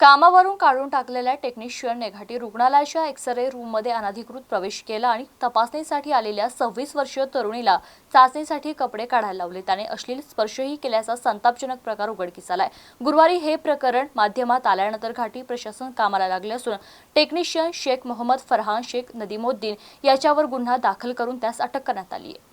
कामावरून काढून टाकलेल्या टेक्निशियनने घाटी रुग्णालयाच्या एक्सरे रूममध्ये अनधिकृत प्रवेश केला आणि तपासणीसाठी आलेल्या सव्वीस वर्षीय तरुणीला चाचणीसाठी कपडे काढायला लावले. त्याने अश्लील स्पर्शही केल्याचा संतापजनक प्रकार उघडकीस आलाय. गुरुवारी हे प्रकरण माध्यमात आल्यानंतर घाटी प्रशासन कामाला लागले असून टेक्निशियन शेख मोहम्मद फरहान शेख नदीमुद्दीन याच्यावर गुन्हा दाखल करून त्यास अटक करण्यात आली आहे.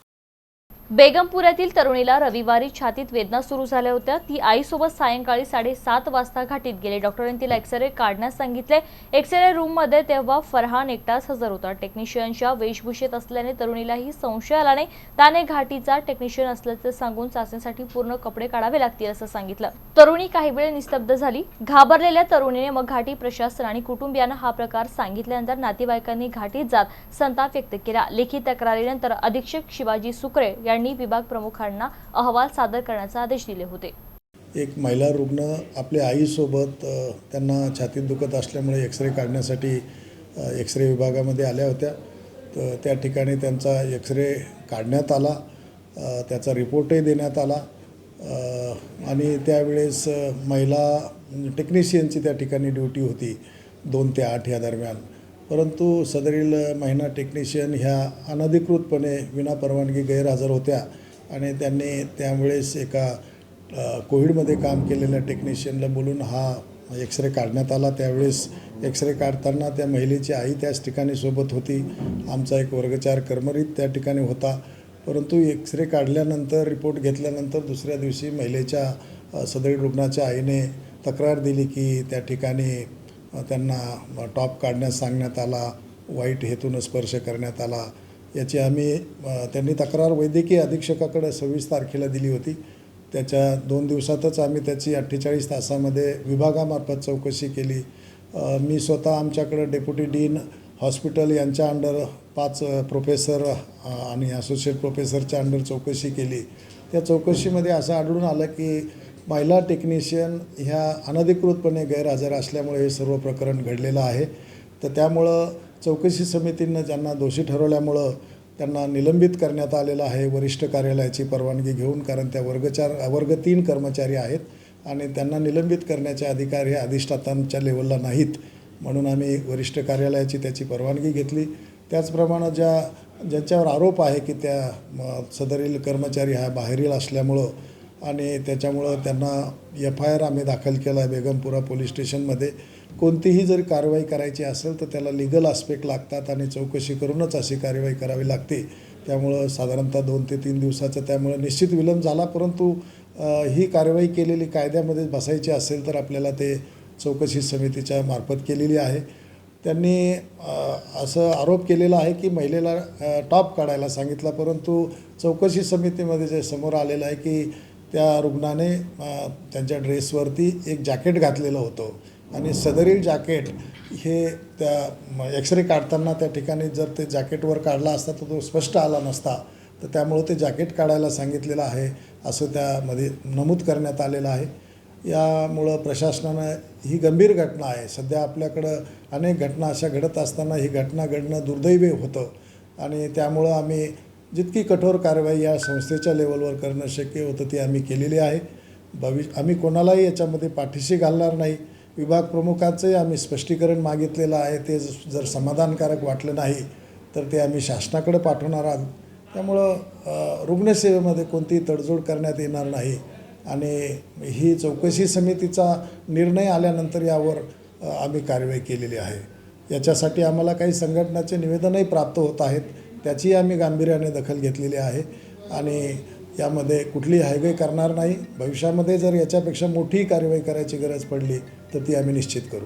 बेगमपुऱ्यातील तरुणीला रविवारी छातीत वेदना सुरू झाल्या होत्या. ती आईसोबत सायंकाळी साडेसात वाजता घाटीत गेले. डॉक्टरांनी तिला एक्सरे काढण्यास सांगितले. एक्सरे रूममध्ये तेव्हा फरहान एकटाच हजर होता. टेक्निशियनच्या वेशभूषेत असल्याने तरुणीलाही संशय आला नाही. त्याने घाटीचा टेक्निशियन असल्याचे सांगून चाचणीसाठी पूर्ण कपडे काढावे लागतील असं सांगितलं. तरुणी काही वेळ निस्तब्ध झाली. घाबरलेल्या तरुणीने मग घाटी प्रशासन आणि कुटुंबियांना हा प्रकार सांगितल्यानंतर नातेवाईकांनी घाटीत जात संताप व्यक्त केला. लेखी तक्रारीनंतर अधीक्षक शिवाजी सुकरे यांनी विभाग प्रमुखांना अहवाल सादर करण्याचे आदेश दिले होते. एक महिला रुग्ण आपल्या आईसोबत त्यांना छातीत दुखत असल्यामुळे एक्सरे काढण्यासाठी एक्सरे विभागामध्ये आल्या होत्या. तर त्या ठिकाणी त्यांचा एक्सरे काढण्यात आला. त्याचा रिपोर्टही देण्यात आला. आणि त्यावेळेस महिला टेक्निशियनची त्या ठिकाणी ड्युटी होती दोन ते आठ या दरम्यान. परंतु सदरील महिना टेक्निशियन ह्या अनधिकृतपणे विनापरवानगी गैरहजर होत्या आणि त्यांनी त्यावेळेस एका कोविडमध्ये काम केलेल्या टेक्निशियनला बोलून हा एक्सरे काढण्यात आला. त्यावेळेस एक्सरे काढताना त्या महिलेची आई त्याच ठिकाणी सोबत होती. आमचा एक वर्गचार कर्मरीत त्या ठिकाणी होता. परंतु एक्सरे काढल्यानंतर रिपोर्ट घेतल्यानंतर दुसऱ्या दिवशी महिलेच्या सदरी रुग्णाच्या आईने तक्रार दिली की त्या ठिकाणी त्यांना टॉप काढण्यास सांगण्यात आला वाईट हेतून स्पर्श करण्यात आला. याची आम्ही त्यांनी तक्रार वैद्यकीय अधीक्षकाकडे सव्वीस तारखेला दिली होती. त्याच्या दोन दिवसातच आम्ही त्याची अठ्ठेचाळीस तासामध्ये विभागामार्फत चौकशी केली. मी स्वतः आमच्याकडं डेप्युटी डीन हॉस्पिटल यांच्या अंडर पाच प्रोफेसर आणि असोसिएट प्रोफेसरच्या अंडर चौकशी केली. त्या चौकशीमध्ये असं आढळून आलं की महिला टेक्निशियन ह्या अनधिकृतपणे गैरहजर असल्यामुळे हे सर्व प्रकरण घडलेलं आहे. तर त्यामुळं चौकशी समितीनं ज्यांना दोषी ठरवल्यामुळं त्यांना निलंबित करण्यात आलेलं आहे. वरिष्ठ कार्यालयाची परवानगी घेऊन कारण त्या वर्गचार वर्ग तीन कर्मचारी आहेत आणि त्यांना निलंबित करण्याचे अधिकार हे अधिष्ठातांच्या लेवलला नाहीत. म्हणून आम्ही वरिष्ठ कार्यालयाची त्याची परवानगी घेतली. त्याचप्रमाणे ज्या ज्यांच्यावर आरोप आहे की त्या म, सदरील कर्मचारी हा बाहेरील असल्यामुळं आणि त्याच्यामुळं त्यांना एफ आय आर आम्ही दाखल केला आहे बेगमपुरा पोलीस स्टेशनमध्ये. कोणतीही जर कारवाई करायची असेल तर त्याला लिगल आस्पेक्ट लागतात आणि चौकशी करूनच अशी कारवाई करावी लागते. त्यामुळं साधारणतः दोन ते तीन दिवसाचं त्यामुळं निश्चित विलंब झाला परंतु ही कारवाई केलेली कायद्यामध्ये बसायची असेल तर आपल्याला ते चौकशी समितीच्या मार्फत केलेली आहे. त्यांनी असं आरोप केलेला आहे की महिलेला टॉप काढायला सांगितला परंतु चौकशी समितीमध्ये जे समोर आलेलं आहे की त्या रुग्णाने त्यांच्या ड्रेसवरती एक जॅकेट घातलेलं होतं. आणि सदरील जॅकेट हे त्या एक्सरे काढताना त्या ठिकाणी जर ते जॅकेटवर काढला असता तर तो स्पष्ट आला नसता. तर त्यामुळं ते जॅकेट काढायला सांगितलेलं आहे असं त्यामध्ये नमूद करण्यात आलेलं आहे. यामुळं प्रशासनानं ही गंभीर घटना आहे. सध्या आपल्याकडं अनेक घटना अशा घडत असताना ही घटना घडणं दुर्दैवी होतं. आणि त्यामुळं आम्ही जितकी कठोर कारवाई या संस्थेच्या लेवलवर करणं शक्य होतं ती आम्ही केलेली आहे. भविष्य आम्ही कोणालाही याच्यामध्ये पाठीशी घालणार नाही. विभाग प्रमुखांचंही आम्ही स्पष्टीकरण मागितलेलं आहे. ते ज- जर समाधानकारक वाटलं नाही तर ते आम्ही शासनाकडे पाठवणार आहोत. त्यामुळं रुग्णसेवेमध्ये कोणतीही तडजोड करण्यात येणार नाही. आणि ही चौकशी समितीचा निर्णय आल्यानंतर यावर आम्ही कारवाई केलेली आहे. याच्यासाठी आम्हाला काही संघटनाचे निवेदनही प्राप्त होत आहेत. त्याची आम्ही गांभीर्याने दखल घेतलेली आहे. आणि यामध्ये कुठली हायवे करणार नाही. भविष्यामध्ये जर याच्यापेक्षा मोठी कारवाई करायची गरज पडली तर ती आम्ही निश्चित करू.